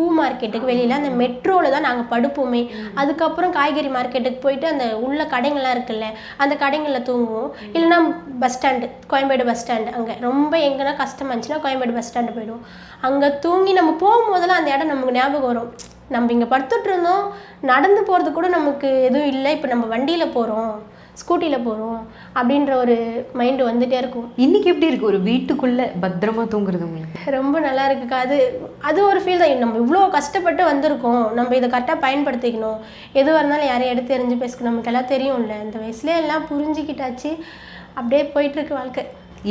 பூ மார்க்கெட்டுக்கு வெளியில் அந்த மெட்ரோவில் தான் நாங்கள் படுப்போமே. அதுக்கப்புறம் காய்கறி மார்க்கெட்டுக்கு போயிட்டு அந்த உள்ள கடைங்கள்லாம் இருக்குல்ல அந்த கடைங்களில் தூங்குவோம். இல்லைன்னா bus stand Koyambedu bus stand அங்கே. ரொம்ப எங்கன்னா கஷ்டமா இருந்துச்சுன்னா கோயம்பேடு பஸ் ஸ்டாண்டு போயிடுவோம். அங்கே தூங்கி நம்ம போகும்போதெல்லாம் அந்த இடம் நமக்கு ஞாபகம் வரும். நம்ம இங்கே படுத்துட்டு இருந்தோம் நடந்து போகிறது கூட நமக்கு எதுவும் இல்லை. இப்போ நம்ம வண்டியில் போகிறோம் ஸ்கூட்டியில் போகிறோம் அப்படின்ற ஒரு மைண்டு வந்துட்டே இருக்கும். இன்னைக்கு எப்படி இருக்கு? ஒரு வீட்டுக்குள்ள பத்திரமா தூங்குறது உங்களுக்கு? ரொம்ப நல்லா இருக்குக்கா. அது அது ஒரு ஃபீல் தான். நம்ம இவ்வளோ கஷ்டப்பட்டு வந்திருக்கோம். நம்ம இதை கரெக்டாக பயன்படுத்திக்கணும். எதுவாக இருந்தாலும் யாரையும் எடுத்து எறிஞ்சு பேசிக்கணும். நமக்கு எல்லாம் தெரியும்ல. இந்த வயசுலேயே எல்லாம் புரிஞ்சுக்கிட்டாச்சு. அப்படியே போயிட்டுருக்கு வாழ்க்கை.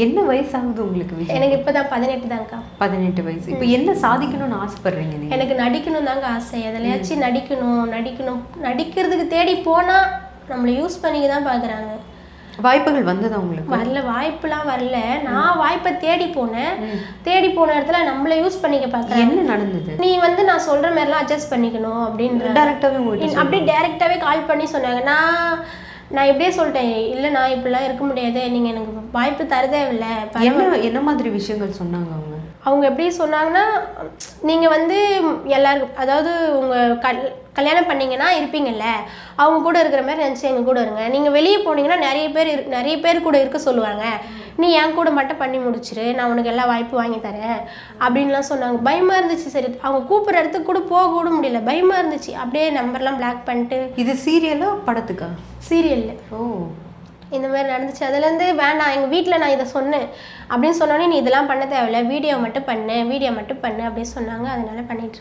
என்ன வயசாகுது உங்களுக்கு எனக்கு இப்போ தான் பதினெட்டு தாங்க்கா பதினெட்டு வயசு. இப்போ என்ன சாதிக்கணும்னு ஆசைப்படுறீங்க எனக்கு நடிக்கணும் தாங்க ஆசை. எதுலையாச்சும் நடிக்கணும் நடிக்கணும். நடிக்கிறதுக்கு தேடி போனால் நம்மளை யூஸ் பண்ணிக்க தான் பார்க்குறாங்க வாய்ப்புகள் வந்ததா உங்களுக்கு? வரல வாய்ப்புலாம் வரல. நான் வாய்ப்பை தேடி போனேன். தேடி போன இடத்துல நம்மளை யூஸ் பண்ணிக்க பார்க்குறாங்க என்ன நடந்தது? நீ வந்து நான் சொல்ற மாதிரிலாம் அட்ஜஸ்ட் பண்ணிக்கணும் அப்படின்ற டைரக்டாவே இன்- அப்படியே டைரெக்டாகவே கால் பண்ணி சொன்னாங்க. நான் நான் இப்படியே சொல்லிட்டேன். இல்லை நான் இப்படிலாம் இருக்க முடியாது. நீங்கள் எனக்கு வாய்ப்பு தரதே இல்லை என்ன என்ன மாதிரி விஷயங்கள் சொன்னாங்க அவங்க? அவங்க எப்படி சொன்னாங்கன்னா நீங்கள் வந்து எல்லாருக்கும் அதாவது உங்கள் கல் கல்யாணம் பண்ணீங்கன்னா இருப்பீங்கல்ல அவங்க கூட இருக்கிற மாதிரி நினச்சி எங்கள் கூட இருங்க. நீங்கள் வெளியே போனீங்கன்னா நிறைய பேர் இரு- நிறைய பேர் கூட இருக்க சொல்லுவாங்க. நீ என் கூட மட்டும் பண்ணி முடிச்சிரு நான் உனக்கு எல்லா வாய்ப்பு வாங்கி தரேன் அப்படின்லாம் சொன்னாங்க. பயமாக இருந்துச்சு. சரி அவங்க கூப்பிட்ற இடத்துக்கு கூட போக கூட முடியல. பயமாக இருந்துச்சு. அப்படியே நம்பர்லாம் பிளாக் பண்ணிட்டு. இது சீரியலா படத்துக்கா? சீரியலில் ஓ. இந்த மாதிரி நடந்துச்சு. அதுலேருந்து வேண்டாம் எங்கள் வீட்டில் நான் இதை சொன்னேன். அப்படின்னு சொன்னோன்னே நீ இதெல்லாம் பண்ண தேவையில்ல. வீடியோ மட்டும் பண்ணு வீடியோ மட்டும் பண்ணு அப்படின்னு சொன்னாங்க. அதனால பண்ணிட்டு